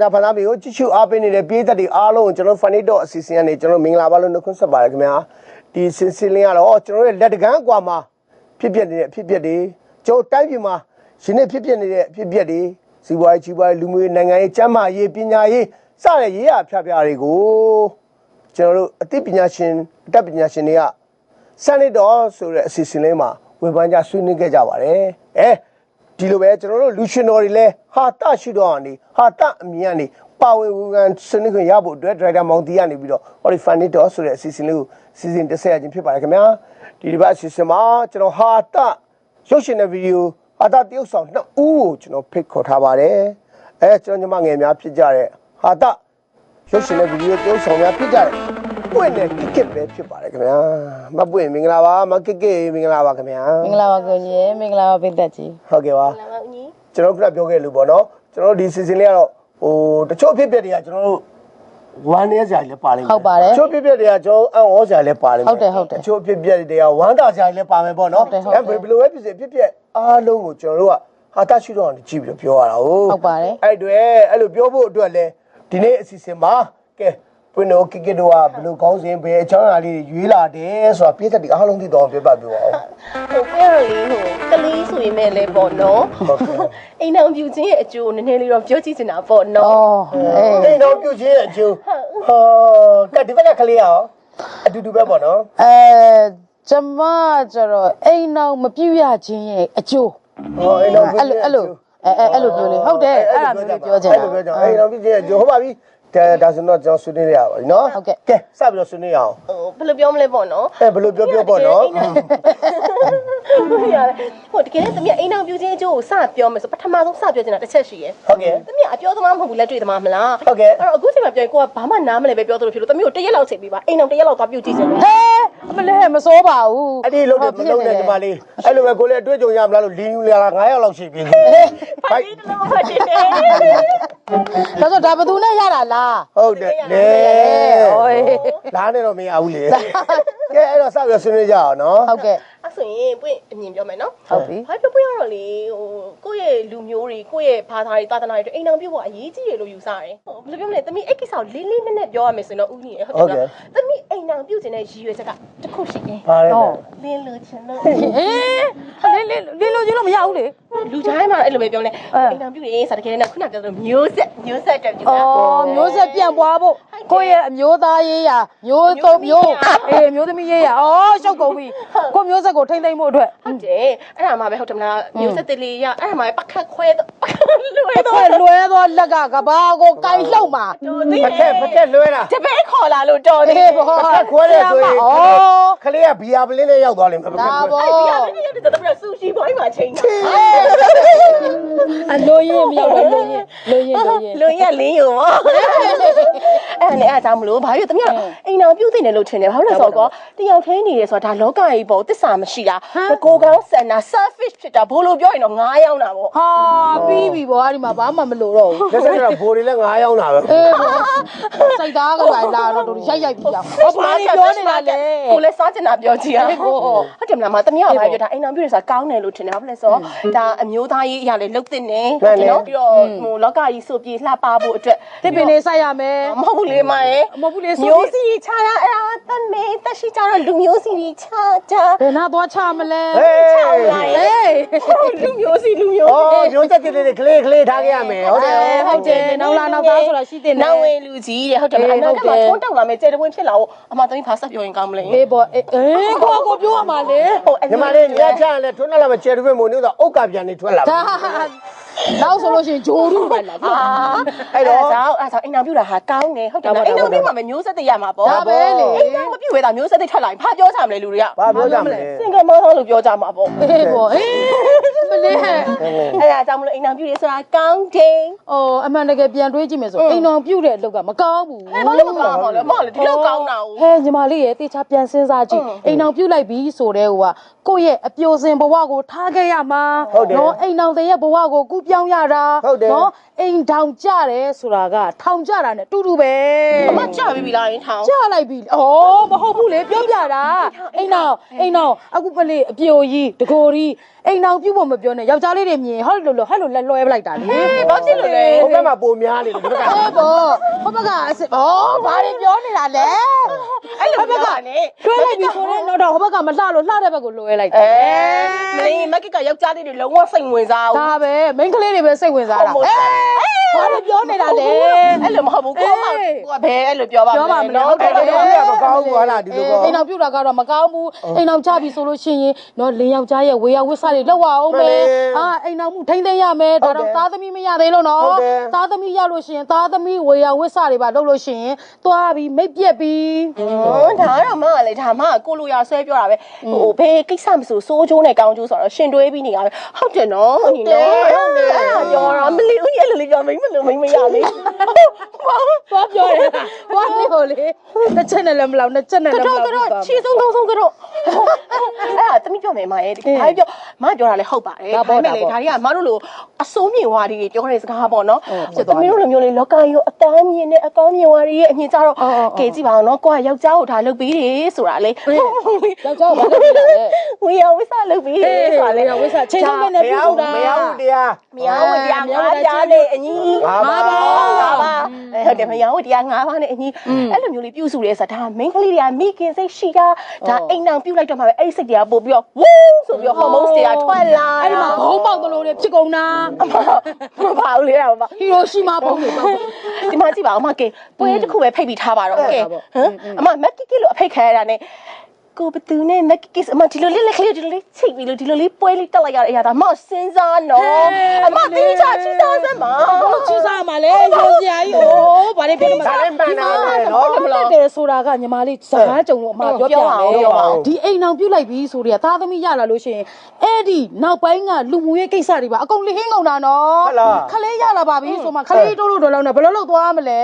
တန်ကြဖန်သားမျိုးကြည့်ရှုအားပေးနေတဲ့ပြည်သက်တွေအားလုံးကိုကျွန်တော် funny dot အစီအစဉ်ကနေကျွန်တော်မင်္ဂလာပါလို့နှုတ်ခွန်းဆက်ပါတယ်ခင်ဗျာဒီစင်စင်လင်းကတော့ကျွန်တော်ရဲ့လက်တကန်းကွာမှာဖြစ်ပျက်နေတဲ့အဖြစ်ပျက်တွေကျွန်တော်တိုင်းပြည်မှာရှင်နေဖြစ်ပျက်နေတဲ့အဖြစ်ပျက်တွေစီးပွားရေးကြီးပွားရေးလူမျိုးရေးနိုင်ငံရေးကျန်းမာရေးပညာရေးစတဲ့ရေးရဖြာဖြာတွေကိုကျွန်တော်တို့အသိပညာရှင်အတတ်ပညာရှင်တွေကစနေတော့ဆိုတဲ့အစီအစဉ်လေးမှာဝေဖန်ကြဆွေးနွေးခဲ့ကြပါတယ်အဲ ဒီလိုပဲကျွန်တော်တို့လူရှင်တော်တွေလည်းဟာတရှိတော့အောင်နေဟာတအမြင်ကနေပါဝင်ဝေဖန်ဆွေးနွေးခွင့်ရဖို့အတွက်ဒရိုက်တာမောင်တီကနေပြီးတော့ဟောဒီဖန်နီတော့ဆိုတဲ့အစီအစဉ်လေးကိုစီစဉ်တက်ဆက်ရခြင်းဖြစ်ပါတယ်ခင်ဗျာဒီတစ်ပတ်အစီအစဉ်မှာကျွန်တော်ဟာတရုပ်ရှင်တဲ့ဗီဒီယိုဟာတတရုပ်ဆောင်နှစ်ဦးကိုကျွန်တော်ဖိတ်ခေါ်ထားပါတယ်အဲကျွန်တော်ညီမငယ်များဖြစ်ကြတဲ့ဟာတရုပ်ရှင်တဲ့ဗီဒီယိုတရုပ်ဆောင်များဖြစ်ကြတဲ့ ပွင့်တဲ့ကိကစ်ပဲဖြစ်ပါတယ်ခင်ဗျာမပွင့်မင်္ဂလာပါမကိကစ်မင်္ဂလာပါခင်ဗျာမင်္ဂလာပါကိုကြီးရေမင်္ဂလာပါပိတ်သက်ကြီးဟုတ်ကဲ့ပါလာပါဦးကြီးကျွန်တော်ခုနပြောခဲ့လို့ပေါ့နော်ကျွန်တော်တို့ဒီ season လေးကတော့ဟိုတချို့အဖြစ်အပျက်တွေကကျွန်တော်တို့ဝမ်းနည်းစရာတွေလည်းပါလိမ့်မယ်ဟုတ်ပါတယ်တချို့အဖြစ်အပျက်တွေကကျွန်တော်အံ့ဩစရာလည်းပါလိမ့်မယ်ဟုတ်တယ်ဟုတ်တယ်တချို့အဖြစ်အပျက်တွေကဝမ်းသာစရာတွေလည်းပါမယ်ပေါ့နော်ဟုတ်တယ်ဟုတ်တယ်ဘယ်လိုပဲဖြစ်စေအဖြစ်အပျက်အားလုံးကိုကျွန်တော်တို့ကဟာတရှိတော့အောင်ကြည့်ပြီးတော့ပြောရတာဟုတ်ဟုတ်ပါတယ်အဲ့အတွေ့အဲ့လိုပြောဖို့အတွက်လဲဒီနေ့အစီအစဉ်မှာကဲ ပွင့်တော့ကိကစ်တို့ကဘယ်လိုကောင်းစဉ်ဘယ်အချမ်းအရာလေးတွေရွေးလာတယ်ဆိုတာပြည့်တဲ့ဒီအားလုံးသိတော့ပြောပြပြပါဦးဟိုဖဲရလေးဟိုကလေးဆိုရင်မဲ့လဲပေါ့နော်ဟုတ်ကဲ့အိမ်အောင်ပြူချင်းရဲ့အကျိုးနည်းနည်းလေးတော့ပြောကြည့်ချင်တာပေါ့ဩနော်အေးအိမ်တော်ပြုတ်ခြင်းအကျိုးဟာကတ်ဒီဘက်ကကလေးရောအတူတူပဲပေါ့နော်အဲကျမကျတော့အိမ်နောက်မပြည့်ရခြင်းရဲ့အကျိုးဟောအိမ်တော်ပြုတ်အဲ့လိုအဲ့လိုအဲအဲအဲ့လိုပြောလေဟုတ်တယ်အဲ့ဒါမျိုးလေးပြောချင်အဲ့လိုပြောကြအိမ်တော်ပြုတ်ခြင်းအကျိုးဟုတ်ပါပြီ ဒါဒါဆိုတော့ကျွန်တော်ဆွေးနွေးရပါပြီနော်ဟုတ်ကဲ့ ကဲစပြီးတော့ဆွေးနွေးရအောင်ဟိုဘယ်လိုပြောမလဲပေါ့နော်အဲဘယ်လိုပြောပြောပေါ့နော်ဟုတ်ရတယ်ဟိုတကယ်လည်းသမီးအိမ်အောင်ပြူချင်းအကျိုးကိုစပြောမယ်ဆိုပထမဆုံးစပြောချင်တာတစ်ချက်ရှိရယ်ဟုတ်ကဲ့သမီးအပြောသမားမဟုတ်ဘူးလက်တွေ့သမားမလားဟုတ်ကဲ့ အဲ့တော့အခုချိန်မှာပြောရင်ကိုကဘာမှနားမလဲပဲပြောသလိုဖြစ်လို့သမီးကိုတစ်ရက်လောက်ချိန်ပြီးပါအိမ်အောင်တစ်ရက်လောက်သွားပြုတ်ကြည့်ချင်တယ်ဟဲအမလေးမစိုးပါဘူးအဲ့ဒီလုံးတယ်မလုံးနဲ့ဒီမလေးအဲ့လိုပဲကိုလည်းအတွေ့အကြုံရမလားလို့လင်းယူလာတာ9ရောက်လောက်ရှိပြီဘိုက်ဖိုက်တလုံးဖတ်တင်တယ် ဒါဆိုဒါဘသူနဲ့ရတာလားဟုတ်တယ်လေဟိုလားနဲ့တော့မရဘူးလေကဲအဲ့တော့စပြီးတော့ဆွေးနွေးကြအောင်နော်ဟုတ်ကဲ့အဲ့ဆိုရင်ပွင့်အမြင်ပြောမယ်နော်ဟုတ်ပြီဘာပြောပြရတော့လေဟိုကိုယ့်ရဲ့လူမျိုးတွေကိုယ့်ရဲ့ဘာသာတွေသာသနာတွေအတွက်အိမ်အောင်ပြုတ်ဖို့အရေးကြီးတယ်လို့ယူဆတယ်ဟိုဘယ်လိုပြောမလဲသမီးအဲ့ကိစ္စကိုလေးလေးနက်နက်ပြောရမယ်ဆိုရင်တော့ဦးကြီးရဟုတ်တယ်လားသမီးအိမ်အောင်ပြုတ်ခြင်းတဲ့ရည်ရွယ်ချက်ကတစ်ခုရှိတယ်ပါလေလင်းလို့ချင်လို့ဟေးလေးလေးလေးလို့ချင်းလို့မရဘူးလေ လူတိုင်းမှာအဲ့လိုပဲပြောနေအိမ်အောင်ပြုတ်ရေးဆိုတကယ်နဲ့ခုနပြောသလိုမျိုးဆက်မျိုးဆက်တက်ပြီလားအော်မျိုးဆက်ပြန့်ပွားဖို့ကိုယ့်ရဲ့အမျိုးသားရေးရာမျိုးသုံးမျိုးအေးမျိုးသမီးရေးရာအော်ရှုပ်ကုန်ပြီကိုယ့်မျိုးဆက်ကိုထိမ့်သိမ့်ဖို့အတွက်ဟုတ်တယ်အဲ့ဒါမှပဲဟုတ်တယ်မလားမျိုးဆက်တလေးရအဲ့ဒါမှပဲပခတ်ခွဲတော့လွယ်အဲ့တော့တော့လွဲသောလက်ကကဘာကိုကင်လှုပ်မှာတော်သေးဖက်ဖက်လွဲတာတပည့်ခေါ်လာလို့တော်သေးအေးဘောခွဲတယ်ဆိုရင်ဩခလေးကဘီယာပလင်းနဲ့ရောက်သွားလိမ့်မယ်ဒါဘောအဲ့ဒီအရင်ကတည်းကဆူရှီဘိုင်းမှာချိန်တာအလိုရင်းမရောက်တော့လိုရင်းလိုရင်းလိုရင်းလူရလင်းယူမော အဲ့နဲ့အားကြောင့်မလို့ဘာဖြစ်တမီးအိမ်အောင်ပြုတ်သိနေလို့ထင်တယ်ဘာလို့လဲဆိုတော့တယောက်ထဲနေတယ်ဆိုတာဒါလောကကြီးပေါ့တစ္ဆာမရှိတာကိုကောင်းဆန်တာ selfish ဖြစ်တာဘို့လို့ပြောရင်တော့ငားရောက်တာပေါ့ဟာပြီးပြီဘောအဲ့ဒီမှာဘာမှမလိုတော့ဘူးလက်ဆက်ကတော့ဘိုးတွေလည်း9ရောက်တာပဲအေးဘောစိတ်သားကလာလာတော့တို့ရိုက်ရိုက်ပြီးအောင်ဟောဘာလို့ပြောနေတာလဲကိုလည်းစားချင်တာပြောကြည့်ရအေးပေါ့ဟုတ်တယ်မလားမတမီးကဘာပြောတာအိမ်အောင်ပြုတ်တယ်ဆိုတာကောင်းတယ်လို့ထင်တယ်ဘာလို့လဲဆိုတော့ဒါအမျိုးသားရေးအရာလေးလုတ်တင်နေနော်ပြီးတော့ဟိုလောကကြီးစုပြေလှပဖို့အတွက်တစ်ပင်လေးဆိုင်ရမယ်မဟုတ်ဘူးလေမရဲ့မဟုတ်ဘူးလေဆိုမျိုးစီချတာအဲ့ဒါတတ်မေတက်ရှိကြတော့လူမျိုးစီချတာဘယ်နာသွားချမလဲဟေးချလာရဲ့လူမျိုးစီလူမျိုးအော်မျိုးသက်တဲ့ကလေးကလေးထားခဲ့ရမယ်ဟုတ်တယ်ဟုတ်တယ်နောက်လာနောက်သားဆိုတာရှိတဲ့နောက်ဝင်လူကြီးတဲ့ဟုတ်တယ်အနောက်ကမှထုံးတောက်လာမယ်ကျေတဝင်းဖြစ်လာဖို့အမသမီးဖာဆက်ပြောရင်ကောင်းမလဲအေးဘောအေးကိုကိုပြောရမှာလေဟိုအညီမလေးညချလဲထွန်းလာမှာကျယ်တူပဲမို့လို့ဆိုအုတ်ကပြန်နေထွက်လာဒါ နောက်ဆိုလို့ရှိရင်ဂျိုရုပဲလားအာအဲ့တော့အဲ့ဒါဆိုအိမ်အောင်ပြူတာဟာကောင်းတယ်ဟုတ်တယ်အိမ်အောင်ပြူမှာမျိုးဆက်တရမှာပေါ့ဒါပဲလေအိမ်အောင်မပြူဝဲတာမျိုးဆက်တထွက်လာရင်ဖာပြောကြမလဲလူတွေကဘာပြောကြမလဲစင်ကမောင်းလို့ပြောကြမှာပေါ့အေးဘောအေးမလေးဟဲ့အဲ့ဒါကြောင့်မလို့အိမ်အောင်ပြူရေးဆိုတာကောင်းတယ်အော်အမှန်တကယ်ပြန်တွေးကြည့်မယ်ဆိုအိမ်တော်ပြုတ်တဲ့အလုပ်ကမကောင်းဘူးအဲ့ဘာလို့မကောင်းမှာလဲမဟုတ်လေဒီလောက်ကောင်းတာဟဲညီမလေးရဲ့တေချာပြန်စဉ်းစားကြည့်အိမ်တော်ပြုတ်လိုက်ပြီဆိုတဲ့ဟိုကကိုယ့်ရဲ့အပြိုစင်ဘဝကိုထားခဲ့ရမှာနော်အိမ်တော်တဲ့ရဲ့ဘဝကိုကူးပြောင်းရတာနော်အိမ်ထောင်ကြတယ်ဆိုတာကထောင်ကြတာနဲ့တူတူပဲအမကြပြီလားရင်ထောင် ကြလိုက်ပြီဩမဟုတ်ဘူးလေပြောပြတာအိမ်တော်အိမ်တော်အခုပလေအပြိုကြီးတကိုကြီးအိမ်တော်ပြုတ်ဖို့မပြောပြောနေယောက်ျားလေးတွေမြင်ဟောလို့လို့ဟဲ့လို့လက်လွှဲပလိုက်တာလေဘာဖြစ်လို့လဲ ဟိုဘက်မှာပုံများနေတယ်ဒီဘက်ကအေးဘောဟိုဘက်ကအစ်ဩဘာတွေပြောနေတာလဲအဲ့လိုပြောတာနဲ့တွဲလိုက်ပြီဆိုရင်တော့ဟိုဘက်ကမလှလို့လှတဲ့ဘက်ကိုလွှဲလိုက်တယ် အဲမင်းမက်ကကယောက်ျားလေးတွေလုံးဝစိတ်ဝင်စားဘူး ဒါပဲမိန်းကလေးတွေပဲစိတ်ဝင်စားတာဟုတ်ပါဘူးဘာတွေပြောနေတာလဲအဲ့လိုမဟုတ်ဘူးကိုကကိုကဘယ်အဲ့လိုပြောပါပြောပါမလားနော်အဲ့တော့ဒီကမကောင်းဘူးဟာလားဒီလိုပေါ့အိမ်အောင်ပြုတ်တာကတော့မကောင်းဘူးအိမ်အောင်ကြပြီဆိုလို့ရှိရင်တော့လင်းယောက်ျားရဲ့ဝေယဝစ်စားတွေလောက်အောင်မယ်အာအိမ်အောင်မှုထိမ့်သိမ်းရမယ်ဒါတော့သားသမီးမရသေးလို့နော်သားသမီးရလို့ရှိရင်သားသမီးဝေယဝစ်စားတွေပါလုပ်လို့ရှိရင်သွားပြီးမိတ်ပြက်ပြီးဟွန်းဒါကတော့မကလေဒါမှကိုလိုရဆွဲပြောတာပဲဟိုဘယ်ကိစ္စမဆိုစိုးချိုးနဲ့ကောင်းချိုးဆိုတော့ရှင်တွေးပြီးနေရပဲဟုတ်တယ်နော်ညီနော်အဲ့ဒါပြောတာမလီဦးရဲ့လိုလေးပြောမိမလို့မိမရလေးသွားပြောတယ်သွားနေဟိုလေတစ်ချက်နဲ့လည်းမလောက်နှစ်ချက်နဲ့လည်းမကတော့လောက်ကတော့ချီဆုံးသုံးဆုံးကတော့အဲ့ဒါတမိပြောမယ်မရဲ့ဒီဒါပြောမပြောတာလည်းဟုတ်ပါတယ်ဒါပေမဲ့လေဒါတွေကမတို့လိုအစိုးမြင်ဝါဒီတွေပြောတဲ့စကားပေါ့နော်တမီးတို့လိုမျိုးလေလောကကြီးကိုအတန်းမြင်နဲ့အကောင်းမြင်ဝါဒီရဲ့အမြင်ကြတော့ကဲကြည့်ပါအောင်နော်ကိုကယောက်ျားကိုဒါလုပ်ပြီးတယ်ဆိုတာလေယောက်ျားကဘာလုပ်နေတာလဲဝေယဝိဆလုပ်ပြီးတယ်ဆိုတာလေဝိစားချိန်ဆုံးနဲ့မပြုရစုဘူးတာမရဘူးတရားမယားဝတရားငါးပြားနဲ့အညီငါးပါးငါးပါဟုတ်တယ်မယားဝတရားငါးပါးနဲ့အညီအဲ့လိုမျိုးလေးပြုစုရဲဆိုတာဒါမိန်းကလေးတွေကမိခင်စိတ်ရှိတာဒါအိမ်အောင်ပြုတ်လိုက်တော့မှပဲအဲ့ဒီစိတ်တွေကပို့ပြီးတော့ဝူးဆိုပြီးတော့ဟော်မုန်းတွေကထွက်လာအဲ့ဒီမှာဘုံပေါက်သလိုတွေဖြစ်ကုန်တာမပါဘူးလေအဲ့ဒါမဟီရိုရှီမာဘုံတွေပေါက်ဒီမှာကြည့်ပါဦးမကဲပွဲတစ်ခုပဲဖိတ်ပြီးထားပါတော့ကဲဟမ်အမမက်ကီကီလို့အဖိတ်ခံရတာ ਨੇ ကိုဘသူနဲ့မက်ကီကီအမဒီလိုလေးလက်ကလေးဒီလိုလေးချိတ်ပြီးလို့ဒီလိုလေးပွဲလေးတက်လိုက်ရတဲ့အရာဒါမစဉ်းစားနော်အမတိကျချစ်စားစမ်းပါဘလို့ချီစားမှာလဲရောစရာကြီးအိုးဗါလေးပြောနေမှာဒါလည်းမှန်တာပဲနော်မလို့တယ်ဆိုတာကညီမလေးစကားကြုံလို့အမပြောပြမယ်ဒီအိမ်အောင်ပြုတ်လိုက်ပြီဆိုတော့သားသမီးရလာလို့ရှိရင်အဲ့ဒီနောက်ပိုင်းကလူမှုရေးကိစ္စတွေပါအကုန်လဟင်းကုန်တာနော်ခလေးရလာပါပြီဆိုမှခလေးတိုးလို့တော့လောက်နေဘယ်လိုလုပ်သွားမလဲ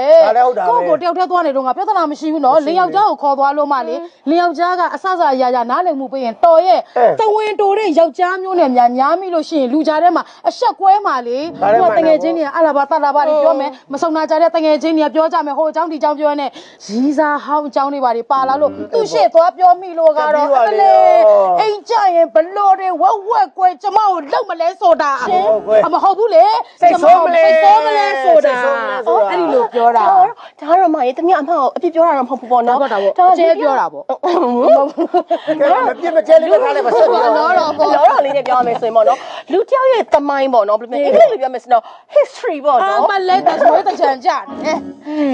ကိုကိုတယောက်တည်းသွားနေတော့ငါပြဿနာမရှိဘူးနော်လင်းယောက်ျားကိုခေါ်သွားလို့မှလေလင်းယောက်ျားကအဆအဆအရာရာနားလည်မှုပေးရင်တော်ရဲ့တဝင်းတိုတဲ့ယောက်ျားမျိုးနဲ့များညားမိလို့ရှိရင်လူကြားထဲမှာအဆက်ကွဲမှလေသူကတငယ်ချင်းတွေကအလာဘာတလာဘာတွေပြောမယ်မဆုံနာကြတဲ့တငယ်ချင်းတွေကပြောကြမယ်ဟိုအကြောင်းဒီအကြောင်းပြောနေရီးစားဟောင်းအကြောင်းတွေပါတွေပါလာလို့သူရှေ့သွားပြောမိလို့ကတော့အလေအိမ်ကြရင်ဘလို့တွေဝက်ဝက်ကွယ်ကျမကိုလုံမလဲဆိုတာအမဟုတ်ဘူးလေစိတ်ဆိုးမလဲဆိုတာအဲ့ဒီလိုပြောတာဒါတော့ဒါတော့မရေတမအမကိုအပြစ်ပြောတာတော့မဟုတ်ဘူးပေါ့ဒါနော်ပေါ့ဒါပေါ့အကျဲပြောတာပေါ့ကဲမပြစ်မကျဲလေးထားလိုက်ပါဆက်ပြီးတော့လောတော့လောတော့လေးနဲ့ပြောရမယ်ဆိုရင်ပေါ့နော်လူတယောက်ရဲ့သမိုင်းပေါ့နော်ဘယ်လိုမျိုးအင်္ဂလိပ်လိုပြောမယ်ဆိုတော့ history ပေါ့အနော်မလဲတဆွဲတချံကြတယ်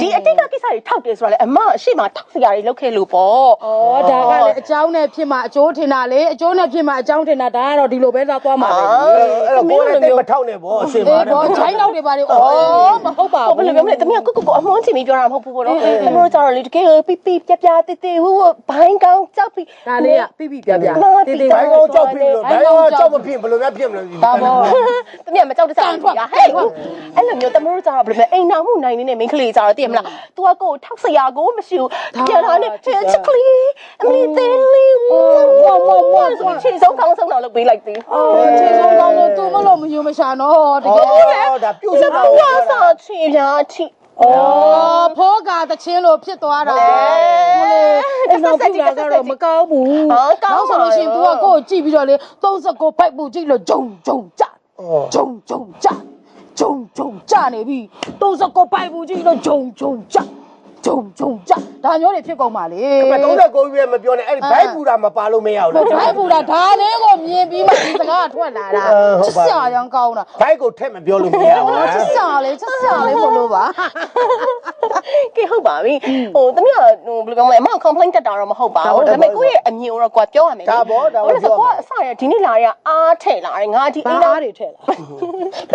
ဒီအတိတ်ကကိစ္စတွေထောက်တယ်ဆိုတာလေအမအရှိမထောက်စရာတွေလုပ်ခဲ့လို့ပေါ့ဩဒါကလည်းအကြောင်းနဲ့ဖြစ်မှအကျိုးထင်တာလေအကျိုးနဲ့ဖြစ်မှအကြောင်းထင်တာဒါကတော့ဒီလိုပဲသာသွားမှာပဲအဲ့တော့ကိုယ်လည်းတိတ်မထောက်နဲ့ဗောအစင်ပါအေးတယ်ဘောချိုင်းလောက်တွေပါလေဩမဟုတ်ပါဟုတ်ဘဘူးယ်လိုပြောမလဲတမီးကကိုကိုကိုအမွှန်းချင်ပြီးပြောတာမဟုတ်ဘူးပေါ့နော်တမီးတို့ကြတော့လေတကယ်ပိပိပြပြတေးတေးဟိုဘိုင်းကောင်းကြောက်ပြီးဒါလေးကပြပြပြပြတေးတေးဘိုင်းကောင်ကြောက်ပြီလို့ဘိုင်းကောင်ကြောက်မဖြစ်ဘယ်လိုများဖြစ်မလဲဒါပေါ့တမီးကမကြောက်တစားဘူးဟဲ့အဲ့လိုမျိုးတမီးတို့ကြတော့ဘယ်လိုလဲအိမ်နာမှုနိုင်နေတဲ့မိန်းကလေးကြတော့သိရမလား तू ကကိုထောက်စရာကိုမရှိဘူးပြန်လာနေချစ်ကလေးအမလီသေးလေးဝါဝါဝါဆိုချီဆုံးကောင်းဆုံးတော့လုပ်ပေးလိုက်သေးအော်ခြေဆုံးကောင်းလို့သူမလို့မယူမရှာတော့တကယ်အော်ဒါပြုတ်ဒီစတာကဝါစာချီပြားချီ ဩဖောကတချင်းလို့ဖြစ်သွားတာအဲ့တော့ပြတာကတော့မကောင်းဘူးနောက်ဆိုလို့ရှိရင် तू ကကိုကိုကြည့်ပြီးတော့လေ39ဖိုက်ပူကြည့်လို့ဂျုံဂျုံကြဂျုံဂျုံကြဂျုံဂျုံကြနေပြီ39ဖိုက်ပူကြည့်လို့ဂျုံဂျုံကြ ဂျုံဂျုံကြဒါမျိုးတွေဖြစ်ကုန်ပါလေမ39ပြီမပြောနဲ့အဲ့ဒီဘိုင်းပူတာမပါလို့မရဘူးလားဘိုက်ပူတာဒါလေးကိုမြင်ပြီးမှဒီစကားကထွက်လာတာချစ်စရာရောင်းကောင်းတာဘိုင်းကိုထက်မပြောလို့မရဘူးအော်ချစ်စရာလေးချစ်စရာလေးမလို့ပါကဲဟုတ် ပါပြီဟိုတမီးကဟိုဘယ်လိုပြောမလဲအမ complaint တက်တာတော့မဟုတ်ပါဘူးဒါပေမဲ့ကိုယ့်ရဲ့အမြင်ကိုတော့ကိုကပြောရမယ်ဆိုကိုကအစရဒီနေ့လာရအားထည့်လာတယ်ငါဒီအိမ်ဘာတော်အားတွေထည့်လာ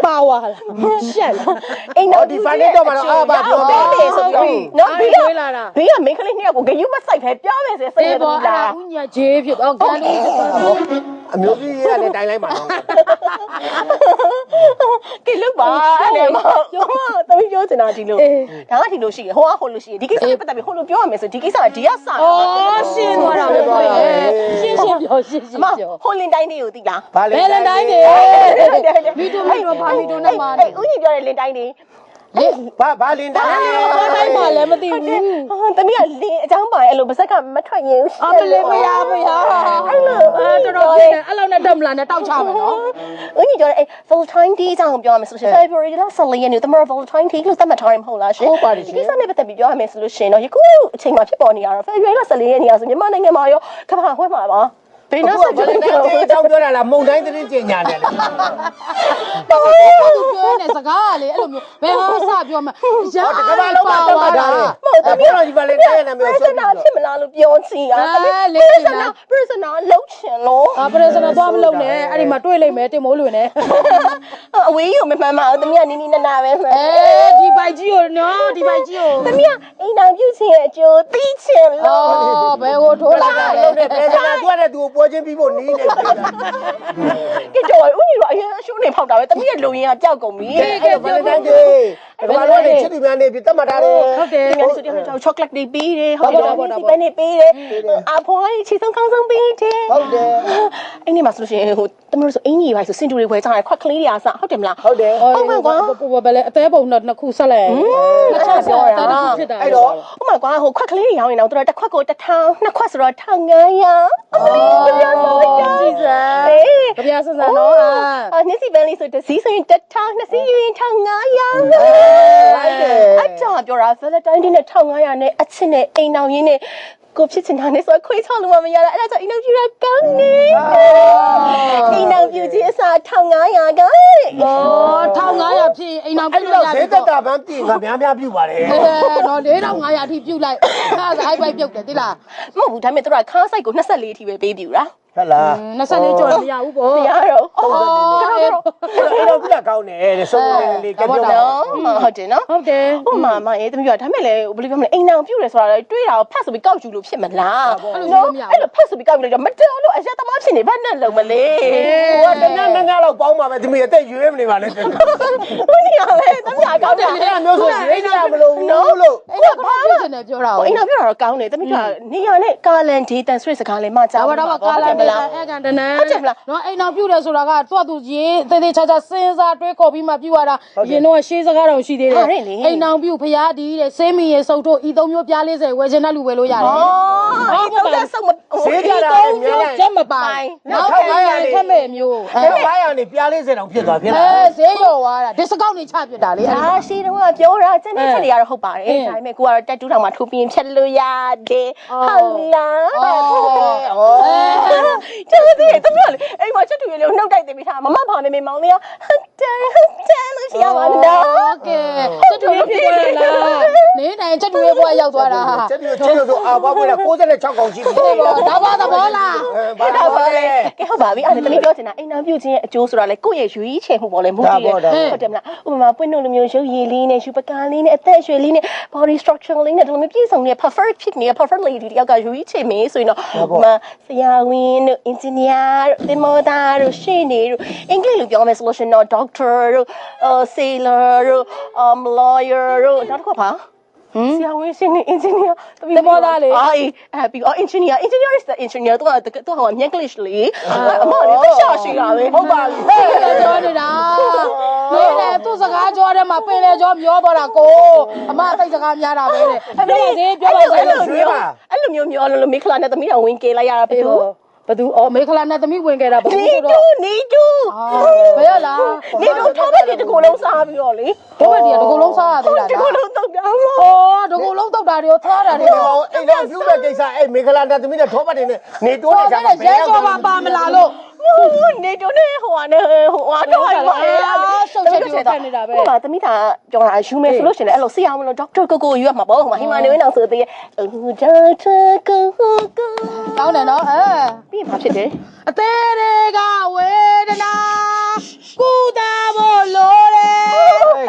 ပါဝါလားရှက်လားအိမ်တော်ဒီဖိုင်လေးတော့မှတော့အာဘာပြောတယ်တယ်ဆိုပြီးနော်ဘေးဘေးကကလာတာဘေးကမိန်းကလေးနှစ်ယောက်ကိုဂယုမဆိုင်ပဲပြောမယ်ဆိုစိတ်အေးနဲ့ပေါ်ပြီးအဲ့လာဒါဥညာဂျေးဖြစ်တော့ကန်လို့ဖြစ်သွားတော့အမျိုးကြီးရတဲ့တိုင်းလိုက်ပါတော့ကဲလို့ပါအဲ့လေမပြောတမီးပြောချင်တာဒီလိုဒါကဒီလိုရှိရဟိုကဟိုလိုရှိရဒီကိစ္စနဲ့ပတ်သက်ပြီးဟိုလိုပြောရမယ်ဆိုဒီကိစ္စကဒီကစတာအော်ရှင်းသွားတာပဲပေါ့ရှင်းရှင်းပြောရှင်းရှအမင်းပြောဟိုလင်တိုင်းလေးကိုသိလားဘာလဲဘယ်လန်တိုင်းနေမီတိုမီတိုပါမီတိုနဲ့မာနေအဲ့ဦးကြီးပြောတဲ့လင်တိုင်းလေး ဘာဘာလင်တာအဲ့လိုဘာတိုင်းမှလည်းမသိဘူးဟာတမီးကလင်းအကြောင်းပါအဲ့လိုပါစက်ကမထွက်ရင်အမလေးမရမရအဲ့လိုတော်တော်ပြင်းတယ်အဲ့လောက်နဲ့တော့မလားနဲ့တောက်ချမယ်နော်ဦးညီပြောတဲ့ Valentine Day ကြောင့်ပြောရမယ်ဆိုလို့ရှိရင် February လ14ရက်နေ့တမန် Valentine Day လို့သတ်မှတ်ထားရင်မဟုတ်လားရှင်ဟုတ်ပါတယ်ရှင်ဒီကိစ္စနဲ့ပတ်သက်ပြီးပြောရမယ်ဆိုလို့ရှိရင်တော့ယခုအချိန်မှာဖြစ်ပေါ်နေရတော့ February လ14ရက်နေ့ဆိုမြန်မာနိုင်ငံမှာရောကမ္ဘာဝဲမှာပါ ဘယ်အခုနောက်ကဆက်ဘာကြလင်လဲတာတေးအကြောင်းပြောတာလားမုံတိုင်းသတင်းကျင်ညာတယ်လေသူပြောနေစကားကလေအဲ့လိုမျိုးဘယ်ဟာစပြောမှရာဟောတကဘာလုံးမှာတက်မှတ်တာလေအဲ့ဘောတော်ကြီးဘာလင်တာရဲ့နာမည်ကိုဆွဲ personal ပြီးဖြစ်မလားလို့ပြောချင်ရ personal personal လုံးချင်လို့အာပရက်စနာသွားမလုပ်နဲ့အဲ့ဒီမှာတွေ့လိုက်မယ်တင်မိုးလွင်နဲ့အဝေးယူမမှန်မအောင်တမီးကနီးနီးနာနာပဲမှန်အဲဒီ ပိုက်ကြီးကိုနော်ဒီပိုက်ကြီးကိုတမီးကအိမ်တော်ပြုချင်ရဲ့အကျိုးသိချင်လို့အော်ဘယ်ကိုထိုးလိုက်တာလဲလို့တဲ့ဘယ်ကနာတွားတဲ့သူကိုပွဲချင်းပြီးဖို့နီးနေပြီကဲကြော်ဦးညီတော့အရင်အရှုံးနေဖောက်တာပဲတမီးရဲ့လူရင်းကပျောက်ကုန်ပြီအဲ့တော့ဘာလင်တာတေးတကဘာလုံးနဲ့ချစ်သူများနေပြီတက်မှတ်တာလေဟုတ်တယ်ဒီများဆိုတော့ chocolate တွေပေးတယ်ဟုတ်တယ်ဒီပဲနေပေးတယ်အဖွားချီဆုံးကောင်းဆုံးပေးတယ်ဟုတ်တယ်အဲ့ဒီမှာဆိုလို့ရှိရင်ဟိုတမီးတို့ဆိုအင်ကြီးပါဆိုစင်တူတွေဝယ်ကြတယ်ခွက်ကလေးတွေအားစဟုတ်တယ်မလားဟုတ်တယ်ဟုတ်ပါကွာဘယ်လဲအသေးပုံတော့နှစ်ခုဆက်လိုက်နှစ်ချက်ဆက်တာတစ်ခုဖြစ်တာအဲ့တော့ဟိုမှာကွာဟိုခွက်ကလေးတွေရောင်းရင်တော့သူတို့တစ်ခွက်ကိုတစ်ထောင်နှစ်ခွက်ဆိုတော့1500အမလီးပြပြဆိုလိုက်တာကြည့်စမ်းအေးကြပြဆန်းဆန်းနော်အာအာနှစ်စီပန်းလေးဆိုတစ်စီးဆိုရင်တစ်ထောင်နှစ်စီးယူရင်1500ဟုတ်တယ်အကြောင်းပြောတာ Valentine Day နဲ့1500နဲ့အချစ်နဲ့အိမ်အောင်ရင်းနဲ့ကိုဖြစ်ချင်တာနဲ့ဆိုခွေးချောင်းလို့မရတာအဲ့ဒါကြောင့်အိမ်အောင်ပြတာကောင်းနေအိမ်အောင်ပြခြင်းအစား1500ကအော်1500ဖြစ်အိမ်အောင်ပြအဲ့လို့တော့ရဈေးသက်တာပန်းပြင်ကများများပြုတ်ပါတယ်အဲတော့4500အထိပြုတ်လိုက်အဲ့ဒါဟိုက်ပိုက်ပြုတ်တယ်တိလားမဟုတ်ဘူးဒါပေမဲ့တို့ကခါးဆိုင်ကို24အထိပဲပေးပြူတာ ဟုတ်လား24ကျော်မရဘူးပေါ့မရတော့အော်အဲ့တော့ပြကောင်းတယ်တဲ့ဆုံးလေးလေးကပြောတာနော်ဟုတ်တယ်နော်ဟုတ်တယ်ဟိုမှာမအေးတမီးကဒါမဲ့လေဘယ်လိုပြောမလဲအိမ်အောင်ပြူတယ်ဆိုတာလေတွေးတာကိုဖတ်ဆိုပြီးကောက်ယူလို့ဖြစ်မလားအဲ့လိုဖတ်ဆိုပြီးကောက်ယူလိုက်တော့မတော်လို့အရက်သမားဖြစ်နေဘယ်နဲ့လုံးမလဲဟိုကတနန်းနန်းလောက်ပေါင်းပါပဲသမီးအသက်ရွေးမနေပါနဲ့တဲ့ဟုတ်ရလေတမီးကကောင်းတယ်အဲ့မျိုးဆိုရိတ်ရမလို့ဘူးလို့အဲ့တော့ဘာဖြစ်နေပြောတာအိမ်အောင်ပြူတာတော့ကောင်းတယ်တမီးကနေရနဲ့ကာလန်ဒေးတန်ဆွေစကားလေးမှကြားဒါတော့ကာလာနဲ့အဲကန်တနန်းနော်အိမ်အောင်ပြုတ်တယ်ဆိုတာကသူ့သူရေးသေးသေးချာချာစဉ်းစားတွေးခေါ်ပြီးမှပြုတ်ရတာရင်တော့ရှေးစကားတော်ရှိသေးတယ်အိမ်အောင်ပြုတ်ဖရားဒီတဲ့စေးမီရေစုပ်တို့ဤသုံးမျိုးပြား40ဝယ်ချင်တဲ့လူဝယ်လို့ရတယ်အော်အိမ်တော့ဆုံးမဈေးကြတာလည်းများတယ်ချက်မပိုင်နောက်ထပ်500ထက်မဲ့မျိုးအဲအဲ့ဘာရနေပြားလေးစင်အောင်ဖြစ်သွားဖြစ်အဲလားဈေးရော်သွားတာ discount နေချပြစ်တာလေအဲ့ဒါရှိတော့ပြောတာစနေချက်တွေကတော့ဟုတ်ပါတယ်ဒါပေမဲ့ကိုကတော့တက်တူးထောင်မှာထိုးပြင်းဖြတ်လို့ရတယ်ဟုတ်လားကျမတို့တမလို့အိမ်မှာချက်တူရလေးကိုနှုတ်တိုက်သိပြီးထားမမဖာမေမေမောင်လေးကဟုတ်တယ်ဟုတ်တယ်လို့ရှိရပါတော့ โอเคချက်တူရေးဖြစ်သွားလား နေနိုင်ချက်တူရေးဘွားရောက်သွားတာချက်ပြီးချက်လို့ဆိုအာဘာပွဲက66កောင်ရှိပြီဒါပါသဘောလားဘာသာပါလဲကဲဟုတ်ပါပြီအဲ့ဒါတမီးပြောချင်တာအိမ်နာပြုတ်ခြင်းရဲ့အကျိုးဆိုတာလေကိုယ့်ရဲ့ရွေးချယ်မှုပေါ်လေမူတည်တယ်ဟုတ်တယ်မလားဥပမာပွင့်တို့လိုမျိုးရုပ်ရည်လေးနဲ့ရှူပကားလေးနဲ့အသက်အရွယ်လေးနဲ့ body structure လေးနဲ့ဒီလိုမျိုးပြည့်စုံနေတဲ့ perfect fit နေတဲ့ perfect lady တယောက်ကရွေးချယ်မေးဆိုရင်တော့ဥပမာဆရာဝန်တို့ engineer တို့တင်မောသားတို့ရှင်းနေတို့အင်္ဂလိပ်လိုပြောမယ်ဆိုလို့ရှိရင်တော့ doctor တို့ sailor တို့ um lawyer တို့နောက်တစ်ခုပါ ဆရာဝန်ရှင်းနေ engineer အေးအဲ့ပြီးအော် engineer engineer is the engineer တော့တော့ဟိုမြန်ကလစ်လေးအမလေးတခြားရှိတာပဲဟုတ်ပါပြီပြောနေတာနေတယ်သူ့စကားကြောထဲမှာပင်လေကြောမျောသွားတာကိုအမသိစကားများတာပဲတဲ့ပြောပါစေပြောပါစေအဲ့လိုမျိုးအဲ့လိုမျိုးမျောလို့မိခလာနဲ့သမီးတော်ဝင်ကေလိုက်ရတာပဲ ဘသူအော်မေခလာနဲ့သမီးဝင်ခဲ့တာဘသူနေဆိုတူတော့နေတူဘယ်ရလားနေတူထောက်ပဲဒီကိုလုံးစားပြီးတော့လေတော့ဒီကတကူလုံးစားရသေးတာဒီကိုလားလုံးတော့တာအော်တကူလုံးတောက်တာတွေကိုထားတာတွေဒီကောင်အိမ်တော့ပြုတ်တဲ့ကိစ္စအဲ့မေခလာတာသမီးနဲ့ထောပတ်တွေနဲ့နေတိုးနေကြတာရဲကြောပါပါမလားလို့ နေတူနေဟိုကနေဟိုဟာတော့ဟိုပါသမီးကပြောတာယူမယ်ဆိုလို့ရှိရင်အဲ့လိုဆရာမလို့ဒေါက်တာကိုကိုယူရမှာပေါ့ဟိုမှာဟိမနေဝင်းအောင်ဆိုသေးရဲ့ဒေါက်တာကိုကိုကောင်းတယ်နော်အဲပြီးမှာဖြစ်တယ်အသေးတွေကဝေဒနာကုတာဖို့လိုတယ်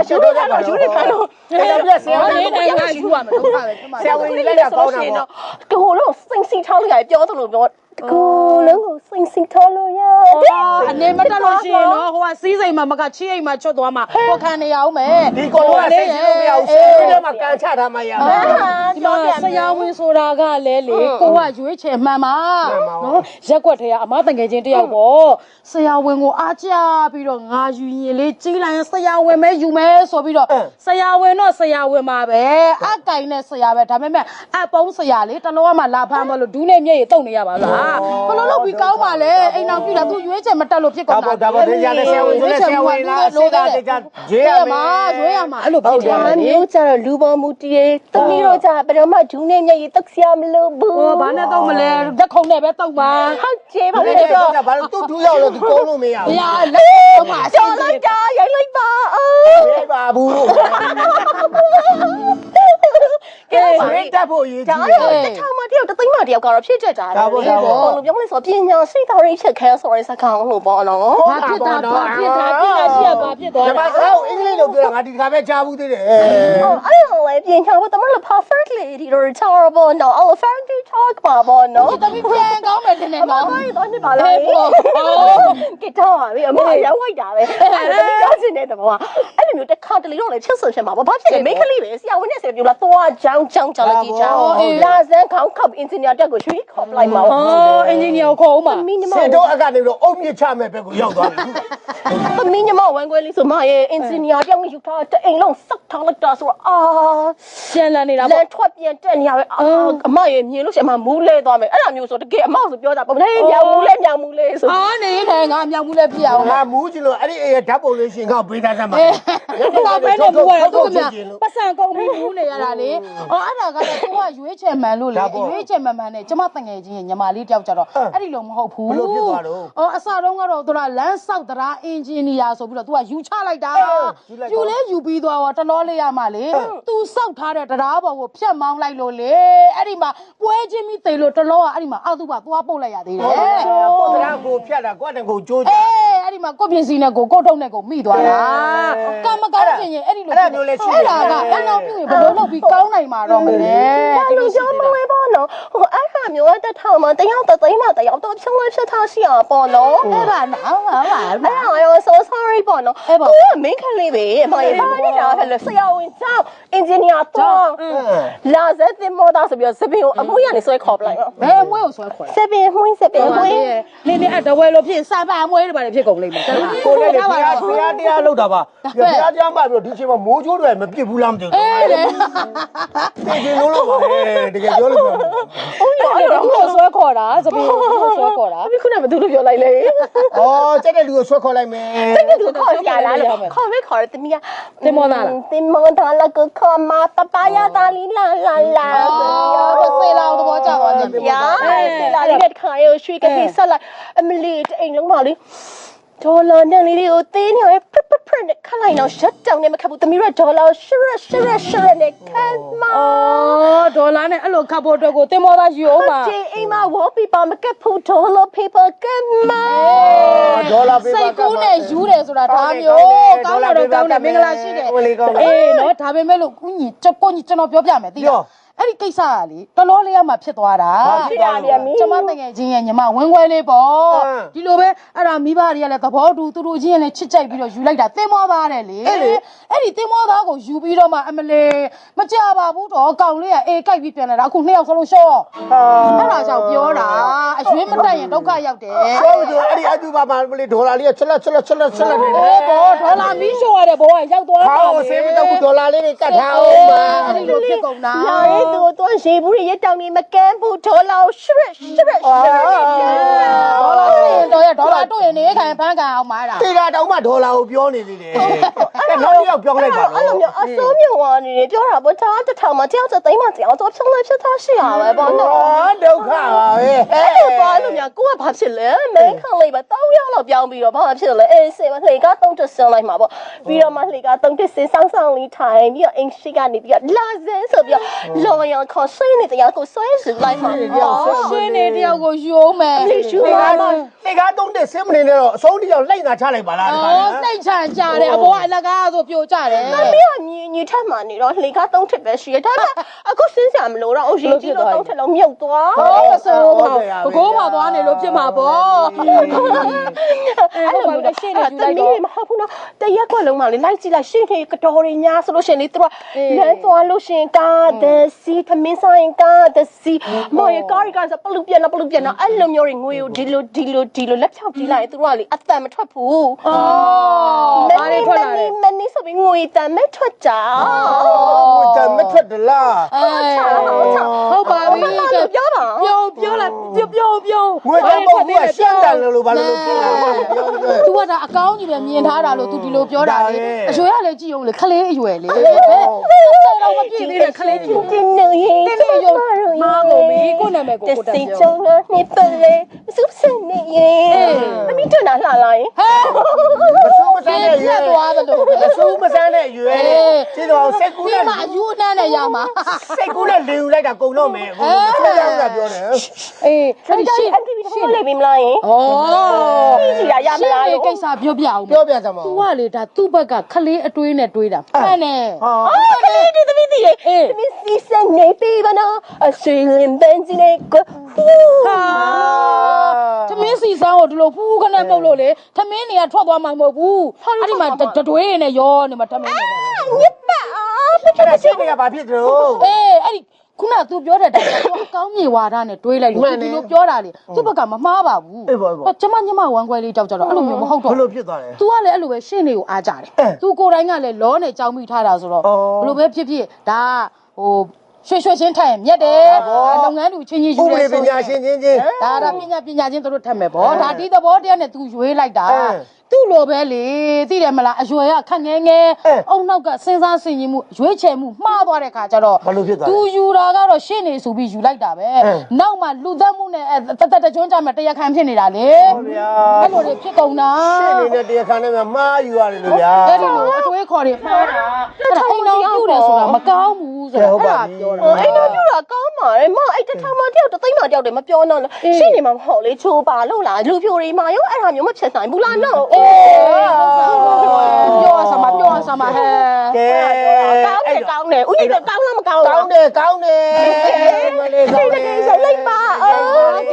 ယူရဖမ်းလို့ယူရဖမ်းလို့အဲ့တော့ပြဆရာဟောဝန်နေတိုင်းကယူရမယ်ဒုက္ခပဲဒီမှာဆရာဝန်ကြီးလည်းကောင်းတာပေါ့တဟိုလုံးစိတ်စီထားလိုက်ရပြောသလိုပြောကိုလုံးကိုစိမ့်စိမ့်ထားလို့ရတယ် အနေမတက်လို့ရှိရင်တော့ဟိုကစီးစိမ်မှာမကချီးအိမ်မှာချွတ်သွားမှာဟိုခံနေရအောင်မယ်ဒီကောင်ကစိတ်ရှိလို့မရဘူးစိတ်ပြီးတော့မှကန်ချထားမှရမယ်ဒီမှာဆရာဝန်ဆိုတာကလည်းလေကိုကရွေးချယ်မှန်ပါနော်ရက်ွက်ထဲကအမတငယ်ချင်းတယောက်ပေါ့ဆရာဝန်ကိုအားကြပြီးတော့ငါယူရင်လေကြီးလိုက်ရင်ဆရာဝန်ပဲယူမယ်ဆိုပြီးတော့ဆရာဝန်တော့ဆရာဝန်ပါပဲအကင်နဲ့ဆရာပဲဒါပေမဲ့အပုံးဆရာလေတလောကမှလာဖမ်းမလို့ဒူးနဲ့မျက်ရည်တုံနေရပါလားဘလို့လို့ပြီးကောင်းပါလေအိမ်အောင်ပြတာသူရွေးချယ်မတက်လို့ဖြစ်ကုန်ဒါတာပေါ့ဒါပေါ့တင်ကြတဲ့ဆရာဝန်ဆိုတဲ့ဆရာဝန်လားစိတ်ကတကြရွေးရမယ်ရွေးရမှာအဲ့လိုဖြစ်တယ်ဒါလေမျိုးကြတော့လူပေါ်မူတည်တယ်တမီးတို့ကြဘယ်တော့မှဒူးနဲ့မျက်ရည်တက်စရာမလိုဘူးဟောဘာနဲ့တော့မလဲတက်ခုံနဲ့ပဲတောက်ပါဟုတ်ကျေးပါဘာလေလဲတော့တော့ဘာလို့သူ့ထူးရောက်လို့သူကုန်းလို့မရဘုဘူးရားလက်တော့မှာကျော်လိုက်တာရိုက်လိုက်ပါအော်ပြေးပါဘူး ကဲရွေးတက်ဖို့အရေးဒါကြီးတော့တစ်ထောင်မှတယောက်တစ်သိန်းမှတယောက်ကတော့ဖြစ်ကြတာလေဘယ်လိုပြောလဲဆိုပညာစိတ်တော်ရိတ်ချက်ခဲဆိုတဲ့စကားလို့ပေါ့နော်ဘာဖြစ်တာဘာဖြစ်တာပြရရှိရဘာဖြစ်သွားဓမ္မတာစကားကိုအင်္ဂလိပ်လိုပြောတာငါဒီတစ်ခါပဲကြားဘူးသေးတယ် Oh, I don't like being here with the more perfect lady or terrible. No, I'll frankly talk about no. တမီးပြန်ကောင်းမယ်တင်နေအမနော်မရတော့နေပါလားဟဲ့ပေါ့ကစ်တော့ပြီအမရောက်ဝိုက်တာပဲအဲ့ဒါတပြောချင်တဲ့တဘောကအဲ့လို မျိုးတစ်ခါတလေတော့လေဖြစ်ဆိုဖြစ်မှာပေါ့ဘာဖြစ်လဲမိန်းကလေးပဲဆရာဝန်နဲ့ဆရာပြောလားသွားချောင်းချောင်းချောင်းလိုက်ကြည့်ချောင်းလာစမ်းခေါင်းခောက်အင်ဂျင်နီယာတက်ကိုရွှေခေါ်ပလိုက်မှာအော်အင်ဂျင်နီယာကိုခေါ်ဦးမှာမင်းညီမစေတော့အကနေတော့အုံမြင့်ချမဲ့ဘက်ကိုရောက်သွားပြီမင်းညီမဝန်ခွဲလေးဆိုမရဲ့အင်ဂျင်နီယာတက်ကိုယူထားတဲ့အိမ်လုံးစောက်ထားလိုက်တာဆိုတော့အာပြန်လာနေတာလပေါ့န်ထွက်ပြန်တက်နေရပဲအာအမရဲ့မြင်လို့ရှိရင်အမမူးလဲသွားမယ်အဲ့ဒါမျိုးဆိုတကယ်အမဆိုပြောတာပေါ့ဟေးမြောင်မူးလဲမြောင်မူးလဲဆိုအာနေနေငါမြောက်မှုလည်းပြအောင်ငါမူးချင်လို့အဲ့ဒီအေးဓာတ်ပုံလေးရှင်ကပေးသားစမ်းပါဒီကပဲနေမူရတော့ကမြပတ်စံကုန်ပြီးမူနေရတာလေအော်အဲ့ဒါကတော့ကိုကရွေးချယ်မှန်လို့လေရွေးချယ်မှန်မှန်နဲ့ကျမတငယ်ချင်းရဲ့ညီမလေးတယောက်ကြတော့အဲ့ဒီလိုမဟုတ်ဘူးအော်အစတုန်းကတော့သူကလမ်းဆောက်တရာအင်ဂျင်နီယာဆိုပြီးတော့ तू ကယူချလိုက်တာယူလဲယူပြီးသွားတော့တလောလေးရမှလေ तू စောက်ထားတဲ့တရားပေါ်ကိုဖြတ်မောင်းလိုက်လို့လေအဲ့ဒီမှာပွဲချင်းပြီးသိလို့တလောကအဲ့ဒီမှာအောက်သူကသွားပုတ်လိုက်ရသေးတယ်ကိုတရားကိုဖြတ်တာကိုတန်ကိုကြိုးကြအေးအဲ့ ဒီမှာကိုယ့်ပြင်စီနဲ့ကိုကိုယ့်ထုတ်နဲ့ကိုမိသွားတာကံမကောင်းခြင်းရင်အဲ့ဒီလိုအဲ့ဒါကအဲ့တော့ပြုရင်ဘယ်လိုလုပ်ပြီးကောင်းနိုင်မှာတော့မလဲအဲ့လိုပြောမလဲပေါ့နော်ဟိုအဲ့ဟာမျိုးအတထောင်မှာတယောက်တစ်သိန်းမှတယောက်တော့ဖြုံးလဲဖြစ်ထားရှိရပေါ့နော်အဲ့ဒါနော်ဟာဟာအဲ့ဒါရော so sorry ပေါ့နော်သူကမင်းကလေးပဲအမရဲ့ဘာနေတာဟဲ့လဲဆရာဝန်ကြောင့်အင်ဂျင်နီယာတော့လာဇက်တင်မောတာဆိုပြီးစပင်ကိုအမှုရနေဆွဲခေါ်ပလိုက်တော့ဘယ်မွေးကိုဆွဲခေါ်စပင်မှွင်းစပင်မှွင်းနေနေအတဝဲလို့ဖြစ်စာပါမွေးတွေပါလေဖြစ်ကုန်လိမ့်မယ်ကိုလည်းဘုရားဘုရားတရားလောက်တာပါဘုရားတရားမှပြီးတော့ဒီချိန်မှာမိုးချိုးတွေမပြစ်ဘူးလားမသိဘူးအေးလေပြင်ကျင်လို့လို့ပါလေတကယ်ပြောလို့ပြောအဲ့ဒါကိုဆွဲခေါ်တာစပင်းကိုဆွဲခေါ်တာဒီခုနကဘယ်သူလို့ပြောလိုက်လဲဩစက်တဲ့လူကိုဆွဲခေါ်လိုက်မယ်သူခေါ်ရလားခေါ်မဲခေါ်တယ်တမီးတင်မောတာလာကခေါ်မှာပပယာတာလီလာလာလာအော်စေလောင်သဘောကျသွားတယ်ညာစေလာလေးတဲ့ခါရောရွှေကဖေးဆက်လိုက်အမလီအိမ်လုံးပါလေ ဒေါ်လာနဲ့လေးကိုသေးနေရပပပနဲ့ခလိုက်တော့ shut down နဲ့မခတ်ဘူးတမီးရဒေါ်လာရှရရှရရှရနဲ့ခတ်မအော်ဒေါ်လာနဲ့အဲ့လိုခတ်ဖို့အတွက်ကိုတင်မောသားယူအောင်ပါကျေအိမ်မှာ wallpaper မကတ်ဘူးဒေါ်လာ paper ကမဒေါ်လာပေးပါစိတ်ကူးနဲ့ယူတယ်ဆိုတာဒါမျိုးကောင်းတော့ကောင်းတယ်မင်္ဂလာရှိတယ်အေးနော်ဒါပေမဲ့လို့ကုညီချက်ကိုညီကျွန်တော်ပြောပြမယ်သိလား အဲ့ဒီကိစ္စကလေတလောလေးရမှာဖြစ်သွားတာဖြစ်ရတယ်မင်းကျမတငယ်ချင်းရဲ့ညီမဝင်းခွဲလေးပေါ့ဒီလိုပဲအဲ့ဒါမိဘတွေကလည်းသဘောတူသူတို့ချင်းလည်းချစ်ကြိုက်ပြီးတော့ယူလိုက်တာတင်မောသားတယ်လေအဲ့ဒီတင်မောသားကိုယူပြီးတော့မှအမလေးမကြပါဘူးတော့ကောင်လေးကအေးကြိုက်ပြီးပြန်လာတာအခုနှစ်ယောက်စလုံးရှော့အဲ့ဒါကြောင့်ပြောတာအရွေးမတက်ရင်ဒုက္ခရောက်တယ်ဟုတ်တယ်အဲ့ဒီအတူပါပါမလေးဒေါ်လာလေးကချက်လက်ချက်လက်ချက်လက်ချက်လက်နေအေးဘောဒေါ်လာမီးရှို့ရတဲ့ဘောကရောက်သွားဟောတာင်းဆေးမတော့ဘူးဒေါ်လာလေးတွေကတ်ထားအေးအောင်ပါအဲ့ဒီလိုဖြစ်ကုန်တာလာရဲသူတော့ရေဘူးရတောင်နေမကန်းဘူးဒေါ်လာရှရရှရရှရဒေါ်လာစင်တော့ရဒေါ်လာတို့ရင်နေခံဖန်းခံအောင်မှာတာတေတာတောင်မှဒေါ်လာကိုပြောနေသေးတယ်အဲ့နောက်တစ်ယောက်ပြောလိုက်ပါအဲ့လိုတော့မျိုးအစိုးမြဝါနေတယ်ပြောတာပေါ့ဒါတစ်ထောင်မှတယောက်တစ်သိန်းမှတယောက်တော့ဖြုံးလဲဖြစ်သားရှိရပဲပေါ့နော်ဩဒုက္ခပါပဲအဲ့လိုပါလို့များကိုကဘာဖြစ်လဲမင်းခံလိုက်ပါတောင်းရလောက်ပြောင်းပြီးတော့ဘာဖြစ်လဲအေးစေမလှေကတုံးတဆင်းလိုက်မှာပေါ့ပြီးတော့မှလှေကတုံးတဆင်းဆောင်းဆောင်းလေးထိုင်ပြီးတော့အင်ရှိကနေပြီးတော့လာစဲဆိုပြီးတော့လောကောင်ရောခေါ်ဆွေးနေတယောက်ကိုဆွဲစုလိုက်မှာအော်ဆွေးနေတယောက်ကိုယူအောင်မယ်ယူပါမယ်တေကားတုံးတဲ့ဆင်းမနေနဲ့တော့အဆုံးတယောက်လိုက်နာချလိုက်ပါလားဒီမှာအော်စိတ်ချမ်းကြတယ်အပေါ်ကအလကားဆိုပြိုကြတယ်တမီးကညီညီထက်မှနေတော့လေကားတုံးထက်ပဲရှိရဒါပေမဲ့အခုစင်းစရာမလိုတော့အရေးကြီးတော့တုံးထက်လုံးမြုပ်သွားဟုတ်ပါဆိုးပါဘကိုးပါသွားနေလို့ဖြစ်မှာပေါ့အဲ့လိုမျိုးရှင်းနေယူလိုက်တော့တမီးမဟုတ်ဘူးနော်တရက်ကွက်လုံးမှလေလိုက်ကြည့်လိုက်ရှင်းခေကတော်ရညာဆိုလို့ရှင်လေသူကလမ်းသွားလို့ရှင်ကားတဲ့စီထမင်းဆိုင်ကားဒစီမော်ရကားရီကစပလူပြန်တော့ပလူပြန်တော့အဲ့လိုမျိုးတွေငွေကိုဒီလိုဒီလိုဒီလိုလက်ဖြောက်ကြည့်လိုက်ရင်သူတို့ကလေအတန်မထွက်ဘူးအော်ဘာတွေထွက်လာလဲမနီဆိုပြီးငွေတန်မဲ့ထွက်ကြဟိုတမထွက်တလားအဲဟုတ်ပါပြီပြောပါပြုံပြောလာပြုံပြုံပြုံငွေတော့ဘူးကရှင်းတယ်လို့ဘာလို့ဖြစ်လာလဲပြောပြောသူကဒါအကောင်းကြီးပဲမြင်ထားတာလို့သူဒီလိုပြောတာလေအရွယ်ကလည်းကြည့်အောင်လေခလေးအရွယ်လေဘယ် ကိုနာမည်ကိုကိုတန်စီပြောချုံကနှစ်ပလေစုစနေရင်မမီတနာလာလာရင်ဟဲ့ မဆူးမဆန်းတဲ့ရွပြယ်က်သွားတယ်လို့မဆူးမဆန်းတဲ့ရွယ်ခြေတော်စိတ်ကူးဒီနဲ့မှာအယူနှမ်းနဲ့ရမှာစိတ်ကူးနဲ့လင်ယူလိုက်တာကုန်တော့မယ်ဟိုမဆူးကြတာပြောတယ်အေးအဲ့ဒီရှရှင်းင်းအန်တီဗီထောက်လိုက်ပြီမလားယင်ဩကြည့်ရရမလားရှင်းလို့ကိစ္စပြောပြအောင်ပြောပြကြမှာသူကလေဒါသူ့ဘက်ကခလေးအတွေးနဲ့တွေးတာမှန်တယ်ဟာအော်ကလေးဒီသမီးတီးလေအေးသမီးစီစနေပြီဗနာအဆွေလင်ဘန်ဂျီနေကိုဟူးဟာသမင်းစီစန်းကိုဒီလိုဖူးခနဲ့ပုတ်လို့လေသမင်းတွေကထွက်သွားမှာမဟုတ်ဘူးအဲ့ဒီမှာတတွေးနဲ့ရောနေမှာသမင်းတွေ ညစ်ပါအော် အဲ့ဒါစိတ်တွေကဘာဖြစ်တယ်လို့ အေးအဲ့ဒီခုနက तू ပြောတဲ့တိုင်းသူအကောင်းမြေဝါဒနဲ့တွေးလိုက်လို့ မှန် तू တယ် ဒီလိုပြောတာလေသူ့ဘက်ကမမှားပါဘူး အေးပါပါ ကျမညမဝမ်းခွဲလေးတောက်ကြတော့အဲ့လိုမျိုးမဟုတ် ဘ တော့ လို့ဖြစ်သွားလဲ तू ကလည်းအဲ့လိုပဲရှင်းနေကိုအားကြတယ် အဲ तू ကိုယ်တိုင်းကလည်းလောနဲ့ကြောင်းမိထားတာဆိုတော့ အော် ဘလို့ပဲဖြစ်ဖြစ်ဒါဟိုရွှေရွှေချင်းထိုင်ရင်မြက်တယ် ဒါပေါ့ လုပ်ငန်းတူချင်းချင်းယူ ဥပ ရဲ ဒေပညာရှင်ချင်းချင်း ဒါဒါပညာပညာချင်းတို့ထက်မယ်ဗော အဲ ဒါဒီသဘောတရားနဲ့ तू ရွေးလိုက်တာ အဲ သူ့လိုပဲလေသိတယ်မလားအရွယ်ကခက်ငယ်ငယ်အဲအုံနောက်ကစဉ်းစားဆင်ခြင်မှုရွေးချယ်မှုမှားသွားတဲ့ခါကျတော့ဘာလို့ဖြစ်သွားလဲသူယူတာကတော့ရှင်းနေဆိုပြီးယူလိုက်တာပဲအဲနောက်မှလူသက်မှုနဲ့အဲတသက်တကြွန်းကြမှာတရားခံဖြစ်နေတာလေဟုတ်ဗျာအဲ့လိုတွေဖြစ်ကုန်တာရှင်းနေတဲ့တရားခံနဲ့မှားယူရတယ်လို့ဗျာအဲ့ဒီလိုအတွေးခေါ်တွေမှားတာအဲ့ဒါအိမ်တော်ပြုတယ်ဆိုတာမကောင်းဘူးဆိုတာဟုတ်အဲ့ပါဒါပြီပြောတာအော်အဲ့တော့ပြတာကောင်း ပါတယ်မအဲ့တထောင်မတယောက်တသိန်းမတယောက်တည်းမပြောတော့လို့ရှင်းနေမှာမဟုတ်လေချိုးပါလို့လားလူဖြိုတွေမှာရောအဲ့ဒါမျိုးမဖြစ်နိုင်ဘူးလားနော်အေးပြောရစမ်းမပြောရစမ်းမဟဲ့ကဲကောင်းတယ်ကောင်းတယ်ဥယျာဉ်ကောင်းလားမကောင်းကောလားင်းတယ်ကောင်းတယ်မလေးကောင်းတယ်ရလိုက်ပါအော်ဟုတ်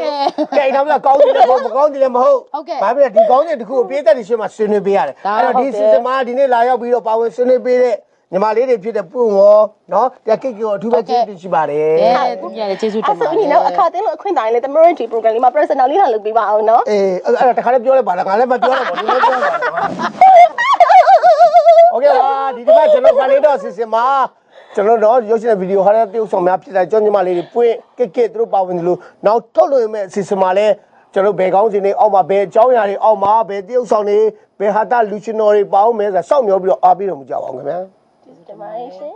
ကဲ့ကဲတော့ကောင်းတယ်မဟုတ်မကောင်းတယ်မဟုတ်ဟုတ်ကဲ့ဘာဖြစ်လဲဒီကောင်းတဲ့တခုကိုပေးသက်ဒီရှင်မှာဆွေးနွေးပေးရတယ်ဒါအဲ့တော့ဟုတ်ဒီတယ်စီစမာဒီနေ့လာရောက်ပြီးတော့ပါဝင်ဆွေးနွေးပေးတဲ့ ညီမလေးတွေဖြစ်တဲ့ပွင့်ရောနော်တကိတ်ကိုအထူးပဲကျေးဇူးတင်ရှိပါတယ် အဲသူများလည်းကျေးဇူးတင် အဲ့ ပါ ဆို တ ရင် ယ် တော့အခါတင်းလို့အခွင့်တိုင်းလေတမရတီ program လေးမှာ personal လေးလာလုပ်ပေးပါအောင်နော် အေးအဲ့ဒါတခါလေးပြောလိုက်ပါလားငါလည်းမပြောတော့ဘူးလည်းပြောပါတော့โอเคပါဒီတစ်ပတ်ကျွန်တော်ကနေတော့စီစဉ်မှာကျွန်တော်တော့ရုပ်ရှင်တဲ့ဗီဒီယိုဟာတဲ့တရုပ်ဆောင်များဖြစ်တဲ့ကြောင့်ညီမလေးတွေပွင့်ကစ်ကစ်သူတို့ပါဝင်တယ်လို့နောက်ထုတ်လို့ရမယ့်အစီအစဉ်မှာလဲကျွန်တော်ဘယ်ကောင်းစီနေအောက်မှာဘယ်အကြောင်းအရာတွေအောက်မှာဘယ်တရုပ်ဆောင်တွေဘယ်ဟာတာလူရှင်တော်တွေပေါင်းမဲဆိုစောင့်မျှောပြီးတော့အားပေးတော်မူကြပါအောင်ခင်ဗျာ ဒီမှာရှင်